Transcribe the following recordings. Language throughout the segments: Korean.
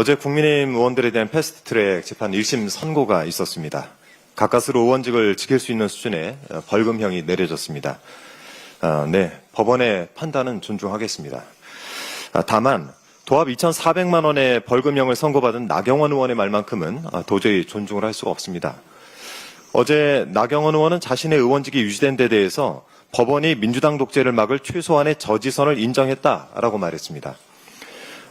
어제 국민의힘 의원들에 대한 패스트트랙 재판 1심 선고가 있었습니다. 가까스로 의원직을 지킬 수 있는 수준의 어, 벌금형이 내려졌습니다. 아, 네, 법원의 판단은 존중하겠습니다. 아, 다만 도합 2,400만 원의 벌금형을 선고받은 나경원 의원의 말만큼은 아, 도저히 존중을 할 수가 없습니다. 어제 나경원 의원은 자신의 의원직이 유지된 데 대해서 법원이 민주당 독재를 막을 최소한의 저지선을 인정했다라고 말했습니다.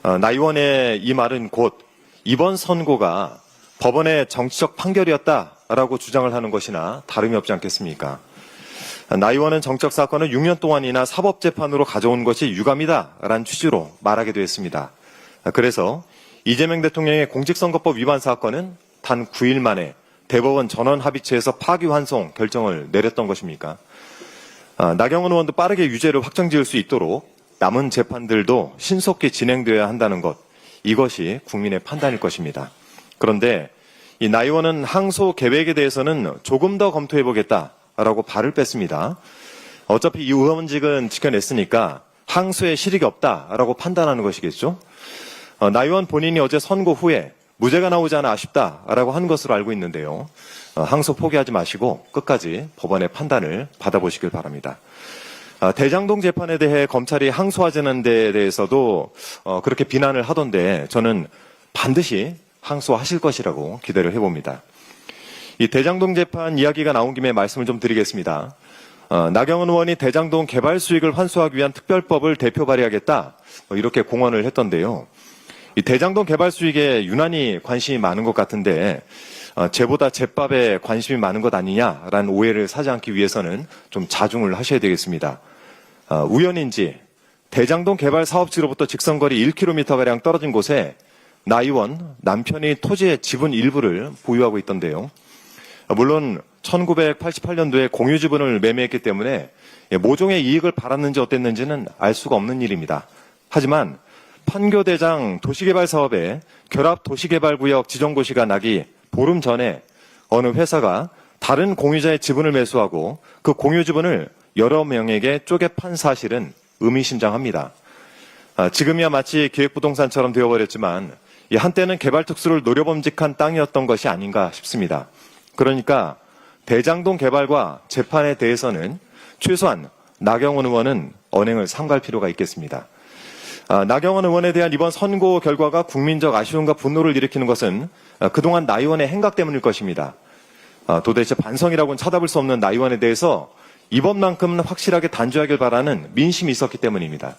어, 나 의원의 이 말은 곧 이번 선고가 법원의 정치적 판결이었다라고 주장을 하는 것이나 다름이 없지 않겠습니까? 나 의원은 정적 사건을 6년 동안이나 사법재판으로 가져온 것이 유감이다라는 취지로 말하기도 했습니다. 그래서 이재명 대통령의 공직선거법 위반 사건은 단 9일 만에 대법원 전원 합의체에서 파기환송 결정을 내렸던 것입니까? 아, 나경원 의원도 빠르게 유죄를 확정 지을 수 있도록 남은 재판들도 신속히 진행되어야 한다는 것, 이것이 국민의 판단일 것입니다. 그런데 이 나 의원은 항소 계획에 대해서는 조금 더 검토해 보겠다라고 발을 뺐습니다. 어차피 이 의원직은 지켜냈으니까 항소에 실익이 없다라고 판단하는 것이겠죠. 어, 나 의원 본인이 어제 선고 후에 무죄가 나오지 않아 아쉽다라고 한 것으로 알고 있는데요. 어, 항소 포기하지 마시고 끝까지 법원의 판단을 받아보시길 바랍니다. 아, 대장동 재판에 대해 검찰이 항소하자는 데에 대해서도 어, 그렇게 비난을 하던데 저는 반드시 항소하실 것이라고 기대를 해봅니다. 이 대장동 재판 이야기가 나온 김에 말씀을 좀 드리겠습니다. 어, 나경원 의원이 대장동 개발 수익을 환수하기 위한 특별법을 대표 발의하겠다 뭐 이렇게 공언을 했던데요. 이 대장동 개발 수익에 유난히 관심이 많은 것 같은데 어, 쟤보다 제밥에 관심이 많은 것 아니냐라는 오해를 사지 않기 위해서는 좀 자중을 하셔야 되겠습니다. 어, 우연인지 대장동 개발 사업지로부터 직선거리 1km가량 떨어진 곳에 나 의원 남편이 토지의 지분 일부를 보유하고 있던데요. 어, 물론 1988년도에 공유 지분을 매매했기 때문에 예, 모종의 이익을 받았는지 어땠는지는 알 수가 없는 일입니다. 하지만 판교대장 도시개발 사업에 결합 도시개발구역 지정고시가 나기 보름 전에 어느 회사가 다른 공유자의 지분을 매수하고 그 공유 지분을 여러 명에게 쪼개 판 사실은 의미심장합니다. 아, 지금이야 마치 기획부동산처럼 되어버렸지만 이 한때는 개발 특수를 노려범직한 땅이었던 것이 아닌가 싶습니다. 그러니까 대장동 개발과 재판에 대해서는 최소한 나경원 의원은 언행을 삼갈 필요가 있겠습니다. 아, 나경원 의원에 대한 이번 선고 결과가 국민적 아쉬움과 분노를 일으키는 것은 아, 그동안 나 의원의 행각 때문일 것입니다. 아, 도대체 반성이라고는 찾아볼 수 없는 나 의원에 대해서 이번만큼은 확실하게 단죄하길 바라는 민심이 있었기 때문입니다.